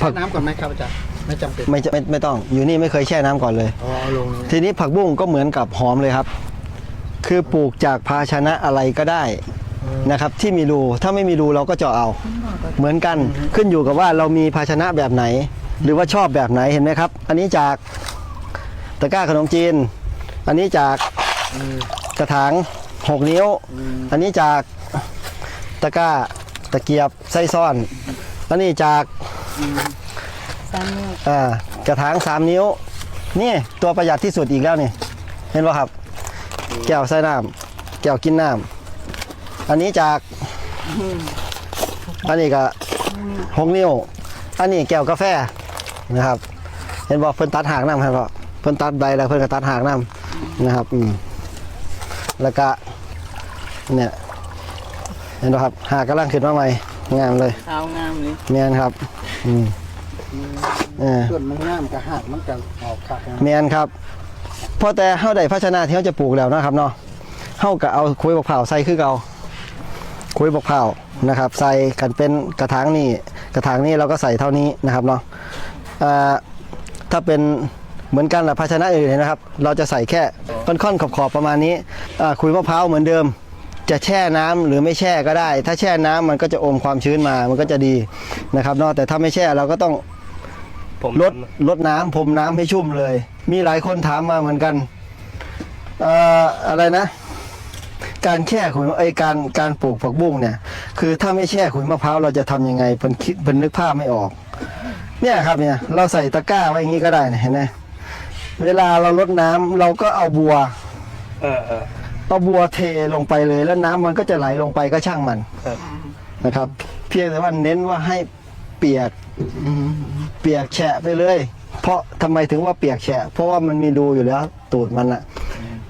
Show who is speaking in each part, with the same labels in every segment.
Speaker 1: แช่น้ำก่อนไหมครับอาจารย์ไม่จำเป็น
Speaker 2: ไม่จะไม่ไม่ต้องอยู่นี่ไม่เคยแช่น้ำก่อนเลย
Speaker 1: อ๋อเอาลงเลย
Speaker 2: ทีนี้ผักบุ้งก็เหมือนกับหอมเลยครับ คือปลูกจากภาชนะอะไรก็ได้นะครับ ที่มีรูถ้าไม่มีรูเราก็เจาะเอา เหมือนกันขึ้นอยู่กับว่าเรามีภาชนะแบบไหน หรือว่าชอบแบบไหนเห็นไหมครับ อันนี้จากตะกร้าขนมจีน อันนี้จากกระถาง6นิ้ว อันนี้จากตะกร้าตะเกียบไส้ซ่อน อันนี้จาก
Speaker 3: สามนิ้ว
Speaker 2: อ่ากระถาง3นิ้ว นี่ตัวประหยัดที่สุดอีกแล้วนี่ เห็นป่ะครับ แก้วใส่น้ำแก้วกินน้ำอันนี้จาก อันนี้ก็หกนิ้ว อันนี้แก้วกาแฟนะครับ เห็นบอกเพิ่นตัดหางน้ำครับพ่อเพิ่นตัดใบแล้วเพิ่นก็ตัดหางน้ำนะครับอืมแล้วก็เนี่ยเห็นป่ะครับหากกำลังขึ้นมาใหม่ งามเลย
Speaker 3: ขาวงามเลย
Speaker 2: แมนครับอืมเออ
Speaker 1: ส่วนมันงามกับหักมันกับออกขาดนะ
Speaker 2: แมนครับพอแต่เฮาได้ภาชนะที่เฮาจะปลูกแล้วนะครับเนาะเฮาก็เอาคุยบักเผาวใส่คือเก่าคุยบักเผาวนะครับ ใส่กันเป็นกระถางนี่กระถางนี่เราก็ใส่เท่านี้นะครับเนาะอ่าถ้าเป็นเหมือนกันแหละภาชนะอื่นเนี่ยนะครับ เราจะใส่แค่ค่อนๆขอบๆประมาณนี้อ่าคุยมะพร้าวเหมือนเดิม จะแช่น้ำหรือไม่แช่ก็ได้ ถ้าแช่น้ำมันก็จะอมความชื้นมามันก็จะดีนะครับเนาะแต่ถ้าไม่แช่เราก็ต้อง
Speaker 4: ผม
Speaker 2: ลดลดน้ำพรมน้ำให้ชุ่มเลย มีหลายคนถามมาเหมือนกันเอ่ออะไรนะ การแช่ขุยไอยการการปลูกผักบุ้งเนี่ย คือถ้าไม่แช่ขุยมะพร้าวเราจะทำยังไงเพิ่นคิดเพิ่นนึกภาพไม่ออก เนี่ยครับเนี่ย เราใส่ตะกร้าไว้อย่างนี้ก็ได้นะเห็นไหมเวลาเราลดน้ำเราก็เอาบัว
Speaker 4: เออเออ
Speaker 2: เอาบัวเทลงไปเลยแล้วน้ำมันก็จะไหลลงไปก็ช่างมัน
Speaker 4: ครับ
Speaker 2: นะครับ เพียงแต่ว่าเน้นว่าให้เปียกเปียกแฉะไปเลย เพราะทำไมถึงว่าเปียกแฉะ เพราะว่ามันมีรูอยู่แล้ว ตูดมันอะ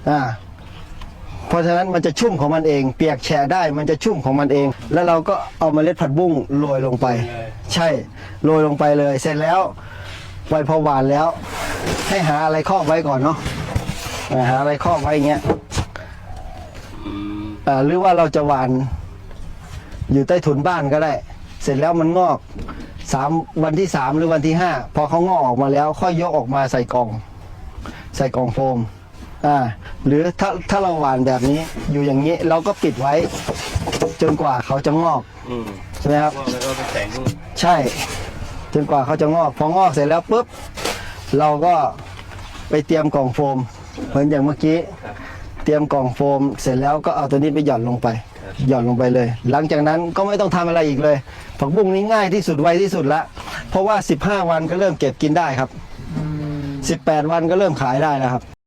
Speaker 2: อ่าเพราะฉะนั้นมันจะชุ่มของมันเอง เปียกแฉะได้มันจะชุ่มของมันเอง แล้วเราก็เอาเมล็ดผัดบุ้งโรยลงไป ใช่โรยลงไปเลย เสร็จแล้วไว้พอหวานแล้ว ให้หาอะไรครอบไว้ก่อนเนาะอ่าหาอะไรครอบไว้อย่างเงี้ย
Speaker 4: อืม
Speaker 2: อ่าหรือว่าเราจะหวาน อยู่ใต้ถุนบ้านก็ได้ เสร็จแล้วมันงอกสามวันที่สามหรือวันที่ห้าพอเขางอกออกมาแล้ว ค่อยยกออกมาใส่กล่อง ใส่กล่องโฟมอ่าหรือถ้าถ้าเราหวานแบบนี้อยู่อย่างนี้เราก็ปิดไว้ จนกว่าเขาจะงอก
Speaker 4: อืม
Speaker 2: ใช่ไหมครับ
Speaker 4: ว่าแล้วก็เป็นแสง
Speaker 2: ใช่ จนกว่าเขาจะงอก พองอกเสร็จแล้วปุ๊บ เราก็ไปเตรียมกล่องโฟม เหมือนอย่างเมื่อกี้ เตรียมกล่องโฟม เสร็จแล้วก็เอาตัวนี้ไปหย่อนลงไป หย่อนลงไปเลย หลังจากนั้นก็ไม่ต้องทำอะไรอีกเลยผักบุ้งนี้ง่ายที่สุดไวที่สุดละ เพราะว่า 15 วันก็เริ่มเก็บกินได้ครับ 18 วันก็เริ่มขายได้แล้วครับ